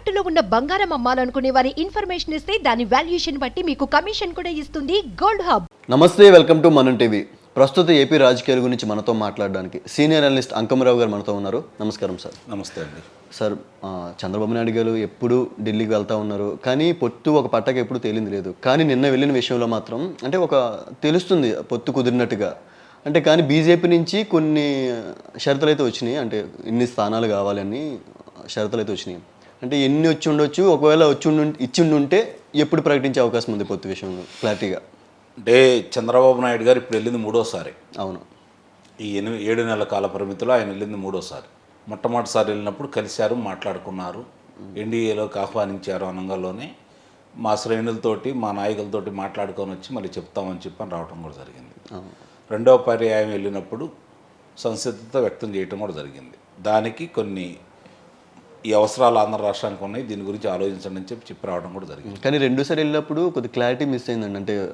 తాకట్టులో ఉన్న బంగారం అమ్మాలనుకునే వారి ఇన్ఫర్మేషన్ ఇస్తే దాని వాల్యుయేషన్ బట్టి మీకు కమిషన్ కూడా ఇస్తుంది గోల్డ్ హబ్. నమస్తే వెల్కమ్ టు మనం టీవీ. ప్రస్తుత ఏపీ రాజకీయాల గురించి మనతో మాట్లాడడానికి సీనియర్ అనలిస్ట్ అంకమరావు గారు మనతో ఉన్నారు. నమస్కారం సార్. నమస్తే అండి. సార్ చంద్రబాబు నాయుడు గారు ఎప్పుడు ఢిల్లీకి వెళ్తా ఉన్నారు. కానీ పొత్తు ఒక పట్టకి ఎప్పుడు తేలింది లేదు. కానీ నిన్న వెళ్ళిన విషయంలో మాత్రం అంటే ఒక తెలుస్తుంది పొత్తు కుదిరినట్టుగా. అంటే కానీ బీజేపీ నుంచి కొన్ని షరతులు అయితే వచ్చినాయి. అంటే ఇన్ని స్థానాలు కావాలని షరతులు అయితే వచ్చినాయి. అంటే ఎన్ని వచ్చి ఉండొచ్చు ఒకవేళ వచ్చి ఉండు ఇచ్చి ఉంటే ఎప్పుడు ప్రకటించే అవకాశం ఉంది పొత్తు విషయంలో క్లారిటీగా. అంటే చంద్రబాబు నాయుడు గారు ఇప్పుడు వెళ్ళింది మూడోసారి. అవును. ఈ ఎనిమిది ఏడు నెలల కాల పరిమితిలో ఆయన వెళ్ళింది మూడోసారి. మొట్టమొదటిసారి వెళ్ళినప్పుడు కలిశారు మాట్లాడుకున్నారు ఎన్డీఏలోకి ఆహ్వానించారు అనంగంలోనే మా శ్రేణులతోటి మా నాయకులతోటి మాట్లాడుకొని వచ్చి మళ్ళీ చెప్తామని చెప్పని రావడం కూడా జరిగింది. అవును. రెండవ పర్యాయం వెళ్ళినప్పుడు సంసిద్ధత వ్యక్తం చేయటం కూడా జరిగింది. దానికి కొన్ని ఈ అవసరాలు ఆంధ్ర రాష్ట్రానికి ఉన్నాయి దీని గురించి ఆలోచించండి అని చెప్పి చెప్పి రావడం కూడా జరిగింది. కానీ రెండోసారి వెళ్ళినప్పుడు కొద్ది క్లారిటీ మిస్ అయిందండి. అంటే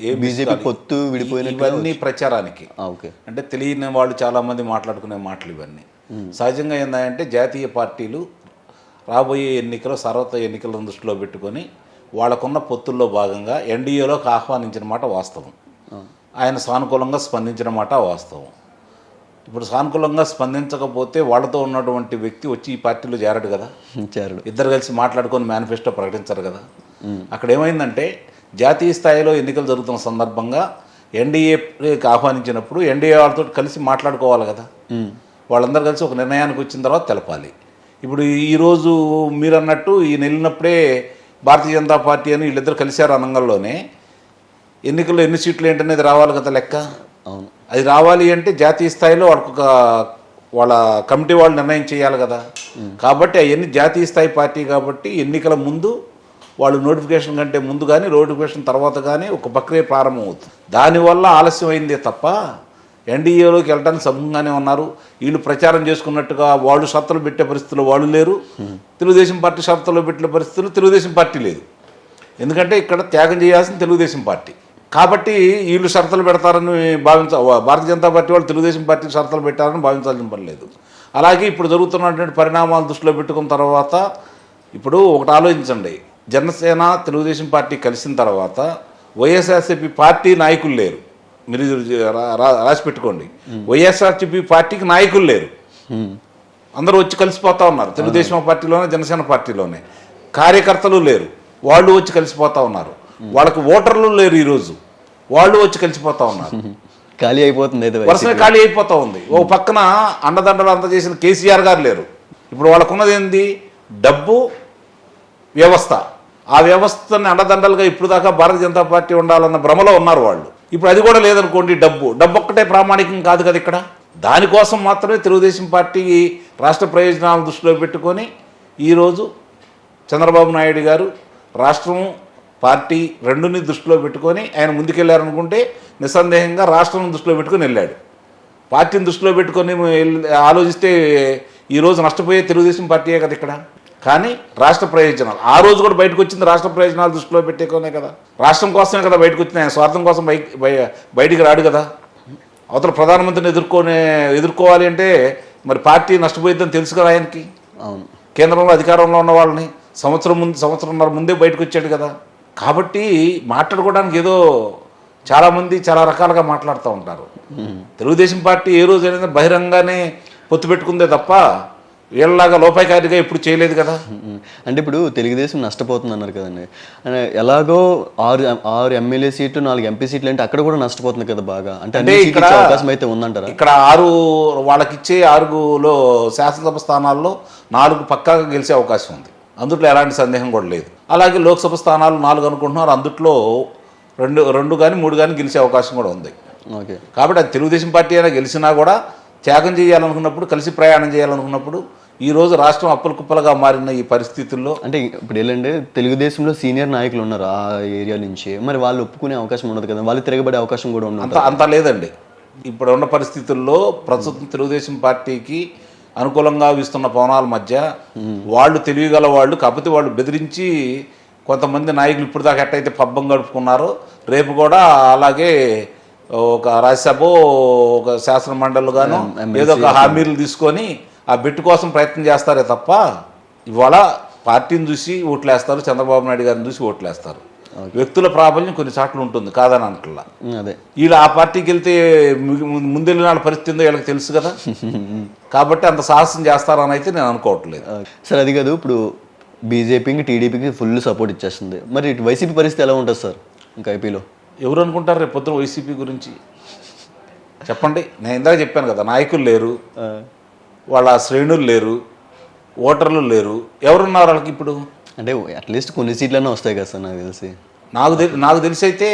ఏ బీజేపీ పొత్తు విడిపోయినట్టు ఇవన్నీ ప్రచారానికి. ఓకే. అంటే తెలియని వాళ్ళు చాలామంది మాట్లాడుకునే మాటలు ఇవన్నీ. సహజంగా ఏంటంటే జాతీయ పార్టీలు రాబోయే ఎన్నికలు సర్వత ఎన్నికలను దృష్టిలో పెట్టుకొని వాళ్ళకున్న పొత్తుల్లో భాగంగా ఎన్డీఏలోకి ఆహ్వానించిన మాట వాస్తవం. ఆయన సానుకూలంగా స్పందించిన మాట వాస్తవం. ఇప్పుడు సానుకూలంగా స్పందించకపోతే వాళ్ళతో ఉన్నటువంటి వ్యక్తి వచ్చి ఈ పార్టీలో చేరడు కదా. చేరడు. ఇద్దరు కలిసి మాట్లాడుకొని మేనిఫెస్టో ప్రకటించారు కదా. అక్కడ ఏమైందంటే జాతీయ స్థాయిలో ఎన్నికలు జరుగుతున్న సందర్భంగా ఎన్డీఏకి ఆహ్వానించినప్పుడు ఎన్డీఏ వాళ్ళతో కలిసి మాట్లాడుకోవాలి కదా. వాళ్ళందరూ కలిసి ఒక నిర్ణయానికి వచ్చిన తర్వాత తెలపాలి. ఇప్పుడు ఈరోజు మీరు అన్నట్టు ఈయన వెళ్ళినప్పుడే భారతీయ జనతా పార్టీ అని వీళ్ళిద్దరు కలిశారు అనంగంలోనే ఎన్నికల్లో ఎన్ని సీట్లు ఏంటనేది రావాలి కదా లెక్క. అవును. అది రావాలి అంటే జాతీయ స్థాయిలో వాళ్ళకు ఒక వాళ్ళ కమిటీ వాళ్ళు నిర్ణయం చేయాలి కదా. కాబట్టి అవన్నీ జాతీయ స్థాయి పార్టీ కాబట్టి ఎన్నికల ముందు వాళ్ళు నోటిఫికేషన్ కంటే ముందు కానీ నోటిఫికేషన్ తర్వాత కానీ ఒక ప్రక్రియ ప్రారంభమవుతుంది దానివల్ల ఆలస్యం అయిందే తప్ప ఎన్డీఏలోకి వెళ్ళడానికి సభంగానే ఉన్నారు. వీళ్ళు ప్రచారం చేసుకున్నట్టుగా వాళ్ళు షరతులు పెట్టే పరిస్థితుల్లో వాళ్ళు లేరు. తెలుగుదేశం పార్టీ షరతులు పెట్టిన పరిస్థితుల్లో తెలుగుదేశం పార్టీ లేదు. ఎందుకంటే ఇక్కడ త్యాగం చేయాల్సిన తెలుగుదేశం పార్టీ. కాబట్టి వీళ్ళు షరతులు పెడతారని భావించ భారతీయ జనతా పార్టీ వాళ్ళు తెలుగుదేశం పార్టీకి షరతులు పెట్టారని భావించాల్సిన పని లేదు. అలాగే ఇప్పుడు జరుగుతున్నటువంటి పరిణామాలు దృష్టిలో పెట్టుకున్న తర్వాత ఇప్పుడు ఒకటి ఆలోచించండి. జనసేన తెలుగుదేశం పార్టీ కలిసిన తర్వాత వైఎస్ఆర్సీపీ పార్టీ నాయకులు లేరు. మీరు రాసి పెట్టుకోండి. వైఎస్ఆర్సీపీ పార్టీకి నాయకులు లేరు. అందరూ వచ్చి కలిసిపోతా ఉన్నారు. తెలుగుదేశం పార్టీలోనే జనసేన పార్టీలోనే. కార్యకర్తలు లేరు. వాళ్ళు వచ్చి కలిసిపోతా ఉన్నారు. వాళ్ళకి ఓటర్లు లేరు ఈరోజు వాళ్ళు వచ్చి కలిసిపోతా ఉన్నారు. ఖాళీ అయిపోతుంది వరుసగా ఖాళీ అయిపోతా ఉంది. ఓ పక్కన అండదండలు అంత చేసిన కేసీఆర్ గారు లేరు. ఇప్పుడు వాళ్ళకున్నది ఏంది? డబ్బు వ్యవస్థ. ఆ వ్యవస్థని అండదండలుగా ఇప్పుడు దాకా భారతీయ జనతా పార్టీ ఉండాలన్న భ్రమలో ఉన్నారు వాళ్ళు. ఇప్పుడు అది కూడా లేదనుకోండి డబ్బు. డబ్బు ఒక్కటే ప్రామాణికం కాదు కదా ఇక్కడ? దానికోసం మాత్రమే తెలుగుదేశం పార్టీ రాష్ట్ర ప్రయోజనాలను దృష్టిలో పెట్టుకొని ఈరోజు చంద్రబాబు నాయుడు గారు రాష్ట్రం పార్టీ రెండుని దృష్టిలో పెట్టుకొని ఆయన ముందుకెళ్ళారనుకుంటే నిస్సందేహంగా రాష్ట్రం దృష్టిలో పెట్టుకొని వెళ్ళాడు. పార్టీని దృష్టిలో పెట్టుకొని ఆలోచిస్తే ఈరోజు నష్టపోయే తెలుగుదేశం పార్టీయే కదా ఇక్కడ. కానీ రాష్ట్ర ప్రయోజనాలు. ఆ రోజు కూడా బయటకు వచ్చింది రాష్ట్ర ప్రయోజనాలు దృష్టిలో పెట్టేకొనే కదా. రాష్ట్రం కోసమే కదా బయటకు వచ్చింది. ఆయన స్వార్థం కోసం బయట బయ- బయటికి రాడు కదా. అవతల ప్రధానమంత్రిని ఎదుర్కొనే ఎదుర్కోవాలి అంటే మరి పార్టీ నష్టపోయిద్దని తెలుసు కదా ఆయనకి. కేంద్రంలో అధికారంలో ఉన్న వాళ్ళని సంవత్సరం ముందు సంవత్సరంన్నర ముందే బయటకు వచ్చాడు కదా. కాబట్టి మాట్లాడుకోవడానికి ఏదో చాలామంది చాలా రకాలుగా మాట్లాడుతూ ఉంటారు. తెలుగుదేశం పార్టీ ఏ రోజు అనేది బహిరంగానే పొత్తు పెట్టుకుందే తప్ప వీళ్ళలాగా లోపాయికారిగా ఎప్పుడు చేయలేదు కదా. అంటే ఇప్పుడు తెలుగుదేశం నష్టపోతుంది అన్నారు కదండి. అంటే ఎలాగో ఆరు ఆరు ఎమ్మెల్యే సీట్లు నాలుగు ఎంపీ సీట్లు అంటే అక్కడ కూడా నష్టపోతుంది కదా బాగా. అంటే అంటే ఇక్కడ అవకాశం అయితే ఉందంటారా? ఇక్కడ ఆరు వాళ్ళకిచ్చే ఆరుగులో శాసనసభ స్థానాల్లో నాలుగు పక్కాగా గెలిచే అవకాశం ఉంది. అందుట్లో ఎలాంటి సందేహం కూడా లేదు. అలాగే లోక్సభ స్థానాలు నాలుగు అనుకుంటున్నారు. అందుట్లో రెండు రెండు కానీ మూడు కానీ గెలిచే అవకాశం కూడా ఉంది. ఓకే. కాబట్టి అది తెలుగుదేశం పార్టీ అయినా గెలిచినా కూడా త్యాగం చేయాలనుకున్నప్పుడు కలిసి ప్రయాణం చేయాలనుకున్నప్పుడు ఈ రోజు రాష్ట్రం అప్పుల కుప్పలుగా మారిన ఈ పరిస్థితుల్లో అంటే ఇప్పుడు ఏంటంటే తెలుగుదేశంలో సీనియర్ నాయకులు ఉన్నారు ఆ ఏరియా నుంచి. మరి వాళ్ళు ఒప్పుకునే అవకాశం ఉండదు కదా? వాళ్ళు తిరగబడే అవకాశం కూడా ఉండదు. అంత అంత లేదండి. ఇప్పుడు ఉన్న పరిస్థితుల్లో ప్రస్తుతం తెలుగుదేశం పార్టీకి అనుకూలంగా వీస్తున్న పవనాల మధ్య వాళ్ళు తెలియగల వాళ్ళు కాకపోతే వాళ్ళు బెదిరించి కొంతమంది నాయకులు ఇప్పుడు దాకా ఎట్టయితే పబ్బం గడుపుకున్నారో రేపు కూడా అలాగే ఒక రాజ్యసభ ఒక శాసన మండలి గాను ఏదో ఒక హామీలు తీసుకొని ఆ బిట్టు కోసం ప్రయత్నం చేస్తారే తప్ప ఇవాళ పార్టీని చూసి ఓట్లేస్తారు చంద్రబాబు నాయుడు గారిని చూసి ఓట్లేస్తారు. వ్యక్తుల ప్రాబల్యం కొన్ని చోట్ల ఉంటుంది కాదని ఉమ్, అదే. వీళ్ళు ఆ పార్టీకి వెళ్తే ముందెళ్ళిన వాళ్ళ పరిస్థితి ఉందో వీళ్ళకి తెలుసు కదా. కాబట్టి అంత సాహసం చేస్తారని అయితే నేను అనుకోవట్లేదు. సార్ అది కాదు ఇప్పుడు బీజేపీకి టీడీపీకి ఫుల్ సపోర్ట్ ఇచ్చేస్తుంది. మరి ఇటు వైసీపీ పరిస్థితి ఎలా ఉంటుంది సార్ ఇంకా ఐపీలో? ఎవరు అనుకుంటారు రేపు పొద్దున వైసీపీ గురించి? చెప్పండి. నేను ఇందాక చెప్పాను కదా నాయకులు లేరు వాళ్ళ శ్రేణులు లేరు ఓటర్లు లేరు. ఎవరున్నారు వాళ్ళకి ఇప్పుడు? అంటే అట్లీస్ట్ కొన్ని సీట్లన్నా వస్తాయి కదా సార్ నాకు తెలిసి. నాకు తెలి నాకు తెలిసి అయితే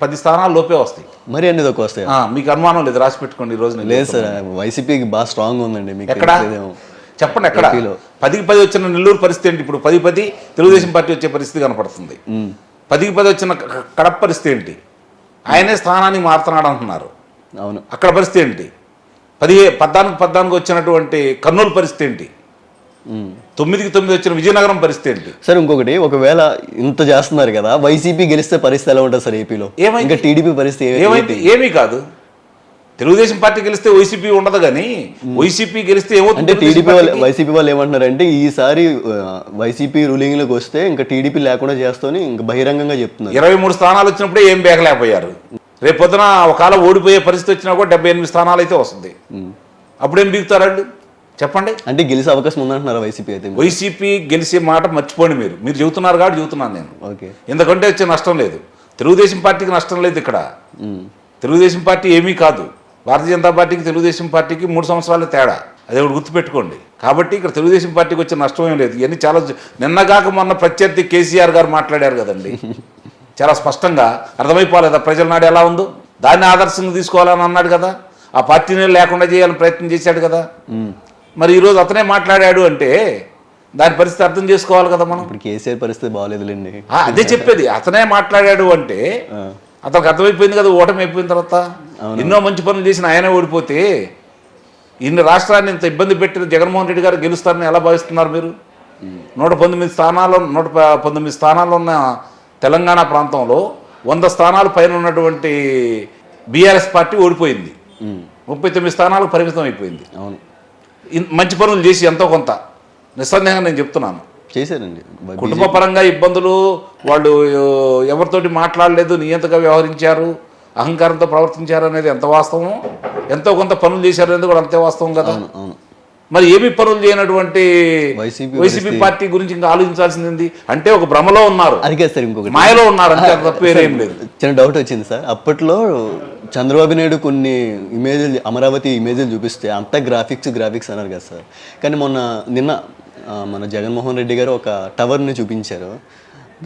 పది స్థానాలు లోపే వస్తాయి. మరి అన్ని తక్కువ వస్తాయి? మీకు అనుమానం లేదు రాసి పెట్టుకోండి ఈ రోజు లేదు సార్ వైసీపీకి బాగా స్ట్రాంగ్ ఉందండి మీకు ఎక్కడ. చెప్పండి ఎక్కడ. పదికి పది వచ్చిన నెల్లూరు పరిస్థితి ఏంటి? ఇప్పుడు పది పది తెలుగుదేశం పార్టీ వచ్చే పరిస్థితి కనపడుతుంది. పదికి పది వచ్చిన కడప పరిస్థితి ఏంటి? ఆయనే స్థానానికి మారుతున్నాడు అంటున్నారు. అవును. అక్కడ పరిస్థితి ఏంటి? పదిహే పద్నాలుగు పద్నాలుగు వచ్చినటువంటి కర్నూలు పరిస్థితి ఏంటి. తొమ్మిదికి తొమ్మిది వచ్చిన విజయనగరం పరిస్థితి ఏంటి? సార్ ఇంకొకటి ఒకవేళ ఇంత చేస్తున్నారు కదా వైసీపీ గెలిస్తే పరిస్థితి ఎలా ఉంటుంది సార్ ఏపీలో? ఇంకా టీడీపీ పరిస్థితి ఏ- ఏమైంది? ఏమీ కాదు. తెలుగుదేశం పార్టీ గెలిస్తే వైసీపీ ఉండదు కానీ వైసీపీ గెలిస్తే ఏమవుతుంది టీడీపీ వాళ్ళు? వైసీపీ వాళ్ళు ఏమంటున్నారంటే ఈసారి వైసీపీ రూలింగ్లోకి వస్తే ఇంకా టీడీపీ లేకుండా చేస్తామని ఇంకా బహిరంగంగా చెప్తున్నారు. ఇరవై మూడు స్థానాలు వచ్చినప్పుడే ఏం బేగలేకపోయారు. రేపు పొద్దున ఒకవేళ ఓడిపోయే పరిస్థితి వచ్చినా కూడా డెబ్బై ఎనిమిది స్థానాలు అయితే వస్తుంది. అప్పుడేం బీగుతారు వాళ్ళు? చెప్పండి. అంటే గెలిచే అవకాశం ఉందంటున్నారు వైసీపీ అయితే? వైసీపీ గెలిచే మాట మర్చిపోండి మీరు. మీరు చెబుతున్నారు కాబట్టి చెబుతున్నాను నేను. ఓకే. ఎందుకంటే వచ్చే నష్టం లేదు. తెలుగుదేశం పార్టీకి నష్టం లేదు ఇక్కడ. తెలుగుదేశం పార్టీ ఏమీ కాదు. భారతీయ జనతా పార్టీకి తెలుగుదేశం పార్టీకి మూడు సంవత్సరాల తేడా. అది ఒకటి గుర్తుపెట్టుకోండి. కాబట్టి ఇక్కడ తెలుగుదేశం పార్టీకి వచ్చే నష్టం ఏం లేదు. ఇవన్నీ చాలా నిన్నగాక మొన్న ప్రత్యర్థి కేసీఆర్ గారు మాట్లాడారు కదండి. చాలా స్పష్టంగా అర్థమైపోలేదా? ప్రజల నాడు ఎలా ఉందో? దాన్ని ఆదర్శంగా తీసుకోవాలని అన్నాడు కదా. ఆ పార్టీని లేకుండా చేయాలని ప్రయత్నం చేశాడు కదా. మరి ఈరోజు అతనే మాట్లాడాడు అంటే దాని పరిస్థితి అర్థం చేసుకోవాలి కదా మనం? ఇప్పుడు కేసీఆర్ పరిస్థితి బాగాలేదులేండి. అదే చెప్పేది. అతనే మాట్లాడాడు అంటే అతనికి అర్థమైపోయింది కదా ఓటమి అయిపోయిన తర్వాత. ఎన్నో మంచి పనులు చేసిన ఆయనే ఓడిపోతే ఇన్ని రాష్ట్రాన్ని ఇంత ఇబ్బంది పెట్టిన జగన్మోహన్ రెడ్డి గారు గెలుస్తారని ఎలా భావిస్తున్నారు మీరు? నూట పంతొమ్మిది స్థానాలు నూట పంతొమ్మిది స్థానాలు ఉన్న తెలంగాణ ప్రాంతంలో వంద స్థానాలు పైన ఉన్నటువంటి బీఆర్ఎస్ పార్టీ ఓడిపోయింది. ముప్పై తొమ్మిది స్థానాలకు పరిమితం అయిపోయింది. అవును. మంచి పనులు చేసి ఎంతో కొంత. నిస్సందేహంగా నేను చెప్తున్నాను. చేశారండి కుటుంబ పరంగా ఇబ్బందులు వాళ్ళు ఎవరితోటి మాట్లాడలేదు నియంతగా వ్యవహరించారు అహంకారంతో ప్రవర్తించారు అనేది ఎంత వాస్తవం ఎంతో కొంత పనులు చేశారు అనేది కూడా అంతే వాస్తవం కదా. మరి ఏమి పనులు చేయనటువంటి వైసీపీ పార్టీ గురించి ఇంకా ఆలోచించాల్సింది ఏంది? అంటే ఒక భ్రమలో ఉన్నారు. అది కాదు సార్ ఇంకొకటి. మాయలో ఉన్నారు అంత తప్ప వేరేం లేదు. చిన్న డౌట్ వచ్చింది సార్. అప్పట్లో చంద్రబాబు నాయుడు కొన్ని ఇమేజ్లు అమరావతి ఇమేజ్లు చూపిస్తే అంతా గ్రాఫిక్స్ గ్రాఫిక్స్ అన్నారు కదా సార్. కానీ మొన్న నిన్న మన జగన్మోహన్ రెడ్డి గారు ఒక టవర్ని చూపించారు.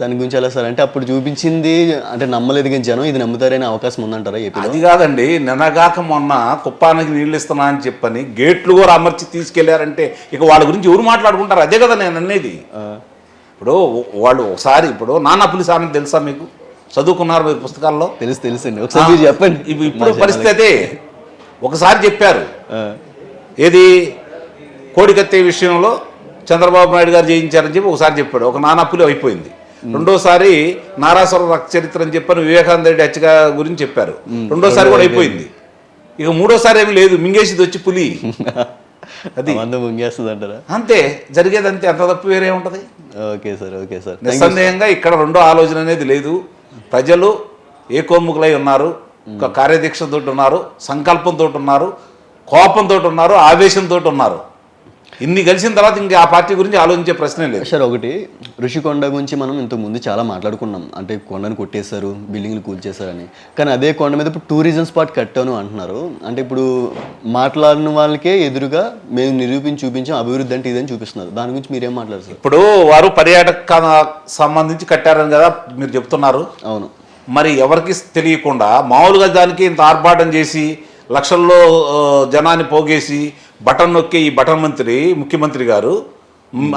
దాని గురించి ఎలా సార్? అంటే అప్పుడు చూపించింది అంటే నమ్మలేదు కానీ జనం ఇది నమ్ముతారనే అవకాశం ఉందంటారా అది కాదండి. నిన్నగాక మొన్న కుప్పానికి నీళ్ళు ఇస్తున్నా అని చెప్పని గేట్లు కూడా అమర్చి తీసుకెళ్ళారంటే ఇక వాళ్ళ గురించి ఎవరు మాట్లాడుకుంటారు? అదే కదా నేను అనేది ఇప్పుడు వాళ్ళు ఒకసారి ఇప్పుడు నానా పులిస్ ఆమె తెలుసా మీకు? చదువుకున్నారు మీరు పుస్తకాల్లో? తెలుసు తెలుసండి. ఒకసారి మీరు చెప్పండి. ఇప్పు- ఇప్పుడు పరిస్థితి ఒకసారి చెప్పారు. ఏది? కోడికత్తే విషయంలో చంద్రబాబు నాయుడు గారు జయించారని చెప్పి ఒకసారి చెప్పాడు. ఒక నానాపులి అయిపోయింది. రెండోసారి నారాసుర రక్త చరిత్ర అని చెప్పని వివేకానంద రెడ్డి హత్య గురించి చెప్పారు. రెండోసారి కూడా అయిపోయింది. ఇక మూడోసారి ఏమి లేదు. మింగేసిది వచ్చి పులి. అది. ముంగేస్తుంది అంటారా? అంతే. జరిగేది అంతే అంత తప్పు వేరే ఉంటది. Okay sir okay sir. నిస్సందేహంగా ఇక్కడ రెండో ఆలోచన అనేది లేదు. ప్రజలు ఏకోముఖులై ఉన్నారు ఒక కార్యదీక్షతో ఉన్నారు సంకల్పంతో ఉన్నారు కోపంతో ఉన్నారు ఆవేశంతో ఉన్నారు. ఇన్ని కలిసిన తర్వాత ఇంకా ఆ పార్టీ గురించి ఆలోచించే ప్రశ్నే లేదు. సార్ ఒకటి ఋషికొండ గురించి మనం ఇంతకు ముందు చాలా మాట్లాడుకున్నాం. అంటే కొండను కొట్టేశారు బిల్డింగ్లు కూల్చేశారని. కానీ అదే కొండ మీద ఇప్పుడు టూరిజం స్పాట్ కట్టాను అంటున్నారు. అంటే ఇప్పుడు మాట్లాడిన వాళ్ళకే ఎదురుగా మేము నిరూపించి చూపించాం అభివృద్ధి అంటే ఇదని చూపిస్తున్నారు. దాని గురించి మీరేం మాట్లాడారు సార్? ఇప్పుడు వారు పర్యాటక సంబంధించి కట్టారని కదా మీరు చెప్తున్నారు. అవును. మరి ఎవరికి తెలియకుండా మామూలుగా దానికి ఇంత ఆర్భాటం చేసి లక్షల్లో జనాన్ని పోగేసి బటన్ నొక్కే ఈ బటన్ మంత్రి ముఖ్యమంత్రి గారు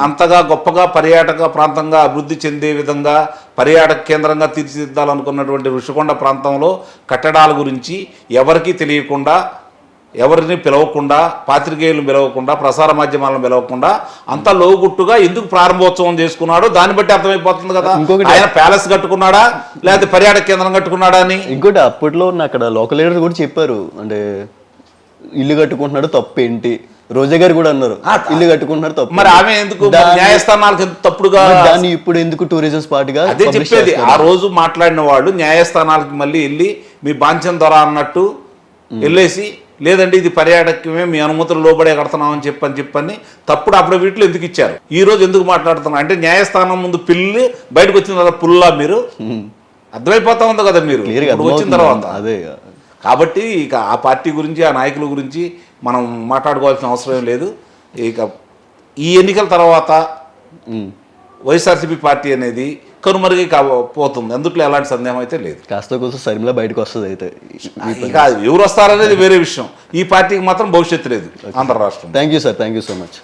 అంతగా గొప్పగా పర్యాటక ప్రాంతంగా అభివృద్ధి చెందే విధంగా పర్యాటక కేంద్రంగా తీర్చిదిద్దాలనుకున్నటువంటి ఋషికొండ ప్రాంతంలో కట్టడాల గురించి ఎవరికీ తెలియకుండా ఎవరిని పిలవకుండా పాత్రికేయులను పిలవకుండా ప్రసార మాధ్యమాలను పిలవకుండా అంత లోగుట్టుగా ఎందుకు ప్రారంభోత్సవం చేసుకున్నాడో దాన్ని బట్టి అర్థమైపోతుంది కదా. ఆయన ప్యాలెస్ కట్టుకున్నాడా లేకపోతే పర్యాటక కేంద్రం కట్టుకున్నాడా అని? ఇంకోటి అప్పట్లో ఉన్న అక్కడ లోకల్ లీడర్స్ కూడా చెప్పారు. అంటే ఇల్లు కట్టుకుంటున్నాడు తప్పు ఏంటి? రోజా గారు కూడా అన్నారు ఇల్లు కట్టుకుంటున్నారు తప్పు మరి ఆమె ఎందుకు? న్యాయస్థానాలకు ఎందుకు తప్పుడుగా దాన్ని ఇప్పుడు ఎందుకు టూరిజం స్పాట్గా అదే చెప్పేది. ఆ? రోజు మాట్లాడిన వాళ్ళు న్యాయస్థానాలకు మళ్ళీ వెళ్ళి మీ బాంఛం ధర అన్నట్టు వెళ్ళేసి లేదండి ఇది పర్యాటకమే మీ అనుమతులు లోబడే కడుతున్నామని చెప్పని చెప్పని తప్పుడు అప్పుడు వీటిలో ఎందుకు ఇచ్చారు? ఈ రోజు ఎందుకు మాట్లాడుతున్నారు? అంటే న్యాయస్థానం ముందు పిల్లి బయటకు వచ్చిన తర్వాత పుల్లా మీరు? అర్థమైపోతా ఉంది కదా మీరు? వచ్చిన. తర్వాత. అదే కాబట్టి ఇక ఆ పార్టీ గురించి ఆ నాయకుల గురించి మనం మాట్లాడుకోవాల్సిన అవసరం లేదు. ఇక ఈ ఎన్నికల తర్వాత. వైఎస్ఆర్సీపీ పార్టీ అనేది కనుమరుగై పోతుంది. అందుట్లో ఎలాంటి సందేహం అయితే లేదు. కాస్త కోసం సరిమిలా బయటకు వస్తుంది అయితే. ఇక ఎవరు వస్తారనేది వేరే విషయం. ఈ పార్టీకి మాత్రం భవిష్యత్తు లేదు ఆంధ్ర రాష్ట్రం thank you sir thank you so much